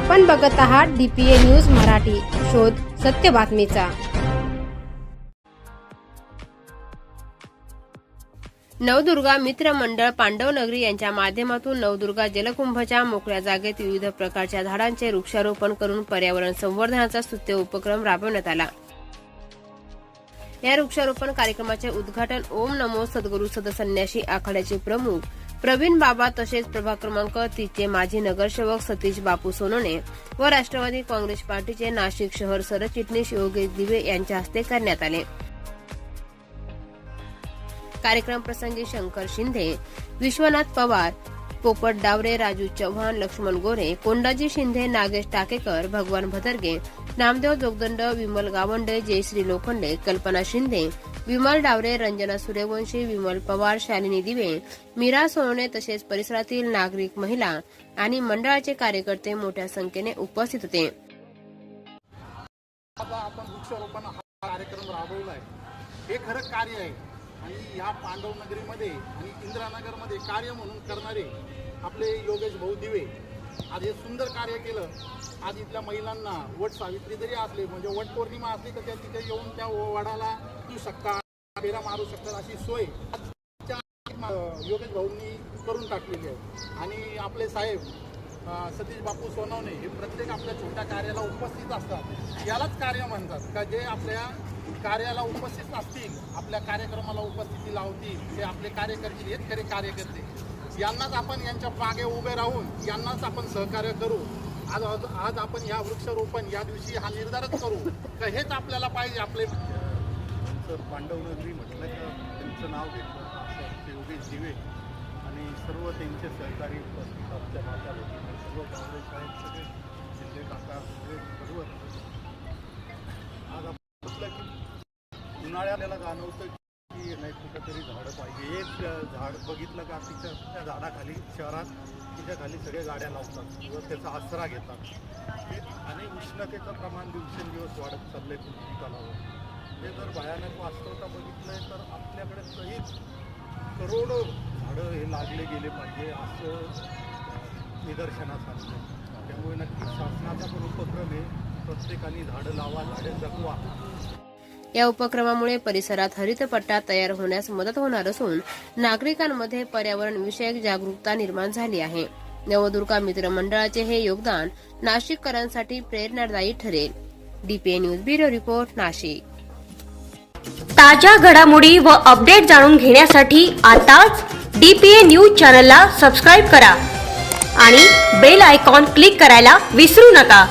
आपण बघत आहात डीपीए न्यूज मराठी. शोध सत्य बातमीचा. नवदुर्गा मित्र मंडळ पांडवनगरी यांच्या माध्यमातून नवदुर्गा जलकुंभच्या मोकळ्या जागेत विविध प्रकारच्या झाडांचे वृक्षारोपण करून पर्यावरण संवर्धनाचा स्तुत्य उपक्रम राबवण्यात आला. या वृक्षारोपण कार्यक्रमाचे उद्घाटन ओम नमो सद्गुरू सदसन्याशी आखाड्याचे प्रमुख प्रवीण बाबा तसेच प्रभाग क्रमांक तीसचे माजी नगरसेवक सतीश बापू सोनोने व राष्ट्रवादी काँग्रेस पार्टीचे नाशिक शहर सरचिटणीस योगेश दिवे यांच्या हस्ते करण्यात आले. कार्यक्रम प्रसंगी शंकर शिंदे विश्वनाथ पवार पोपट डावरे राजू चव्हाण लक्ष्मण गोरे कोंडाजी शिंदे नागेश टाकेकर भगवान भदरगे नामदेव जोगदंड विमल गावंडे जयश्री लोखंडे कल्पना शिंदे विमल डावरे रंजना सूर्यवंशी विमल पवार शालिनी दिवे मीरा सोनवणे तसेच परिसरातील नागरिक महिला आणि मंडळाचे कार्यकर्ते मोठ्या संख्येने उपस्थित होते. आपण वृक्षारोपण हा कार्यक्रम राबवला आहे हे खरं कार्य आहे. आणि या पांडव नगरीमध्ये आणि इंदिरानगरमध्ये कार्य म्हणून करणारे आपले योगेश भाऊ दिवे आज हे सुंदर कार्य केलं. आज इथल्या महिलांना वट सावित्री जरी असले म्हणजे वट पौर्णिमा असली तर त्या तिथे येऊन त्या वडाला तू शकता फेरा मारू शकतात अशी सोय आजच्या, योगेश भाऊंनी करून टाकलेली आहे. आणि आपले साहेब सतीश बापू सोनवणे हे प्रत्येक आपल्या छोट्या कार्याला उपस्थित असतात. यालाच कार्य म्हणतात. का जे आपल्या कार्याला उपस्थित असतील आपल्या कार्यक्रमाला उपस्थिती लावतील ते आपले कार्य करतील हेच खरे कार्यकर्ते यांनाच आपण यांच्या मागे उभे राहून यांनाच आपण सहकार्य करू. आज आज आज आपण ह्या वृक्षारोपण या दिवशी हा निर्धारच करू का हेच आपल्याला पाहिजे आपले. पांडव नगरी म्हटलं त्यांचं नाव घेतलं योगी ते योगेश दिवे आणि सर्व त्यांचे सहकारी उपस्थित आमच्या माता सर्व काँग्रेस साहेब सगळे शिंदे काका सगळे सर्व आज आपण म्हटलं की उन्हाळ्याला जाणवतं की नाही कुठंतरी झाडं पाहिजे. एक झाड बघितलं का तिच्या त्या झाडाखाली शहरात तिच्या खाली सगळ्या गाड्या लावतात किंवा त्याचा आसरा घेतात. हे आणि उष्णतेचं प्रमाण दिवसेंदिवस वाढत चाललंय पृथ्वी तलावर. हे जर भयानक वास्तवता आहे तर आपल्याकडे सहित करोडो झाडं हे लागले गेले पाहिजे असं निदर्शनास आलं त्यामुळे नक्कीच शासनाचा पण उपक्रम आहे. प्रत्येकाने झाडं लावा झाडे जगवा. या उपक्रमामुळे परिसरात हरितपट्टा तयार होण्यास मदत होणार असून नागरिकांमध्ये पर्यावरण विषयक जागरूकता निर्माण झाली आहे. नवदुर्गा मित्र मंडळाचे हे योगदान नाशिककरांसाठी प्रेरणादायी ठरेल. DPA news bureau report Nashik. ताज्या घडामोडी व अपडेट जाणून घेण्यासाठी आताच डीपीए न्यूज चॅनलला सबस्क्राईब करा आणि बेल आयकॉन क्लिक करायला विसरू नका.